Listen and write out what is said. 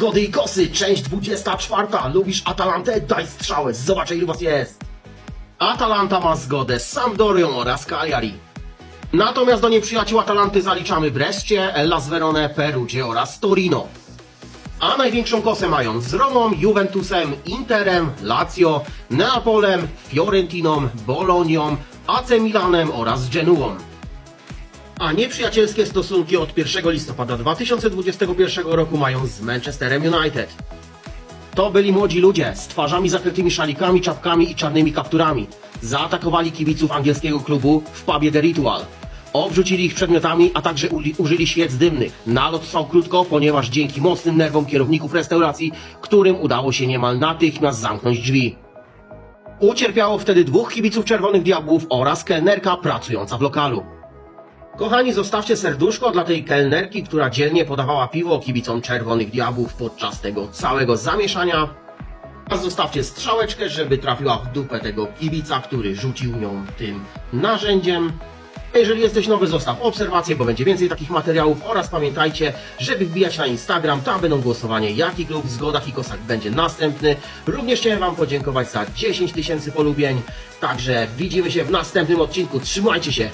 Zgody i kosy, część 24. Lubisz Atalantę? Daj strzałę, zobaczę ilu was jest. Atalanta ma zgodę z Sampdorią oraz Cagliari. Natomiast do nieprzyjaciół Atalanty zaliczamy Brescie, Las Verone, Perugia oraz Torino. A największą kosę mają z Romą, Juventusem, Interem, Lazio, Neapolem, Fiorentiną, Bolonią, AC Milanem oraz Genuą. A nieprzyjacielskie stosunki od 1 listopada 2021 roku mają z Manchesterem United. To byli młodzi ludzie z twarzami zakrytymi szalikami, czapkami i czarnymi kapturami. Zaatakowali kibiców angielskiego klubu w pubie The Ritual. Obrzucili ich przedmiotami, a także użyli świec dymnych. Nalot trwał krótko, ponieważ dzięki mocnym nerwom kierowników restauracji, którym udało się niemal natychmiast zamknąć drzwi. Ucierpiało wtedy dwóch kibiców Czerwonych Diabłów oraz kelnerka pracująca w lokalu. Kochani, zostawcie serduszko dla tej kelnerki, która dzielnie podawała piwo kibicom Czerwonych Diabłów podczas tego całego zamieszania. A zostawcie strzałeczkę, żeby trafiła w dupę tego kibica, który rzucił nią tym narzędziem. Jeżeli jesteś nowy, zostaw obserwację, bo będzie więcej takich materiałów oraz pamiętajcie, żeby wbijać na Instagram, tam będą głosowanie, jaki klub w zgodach i kosach będzie następny. Również chciałem Wam podziękować za 10 tysięcy polubień, także widzimy się w następnym odcinku. Trzymajcie się,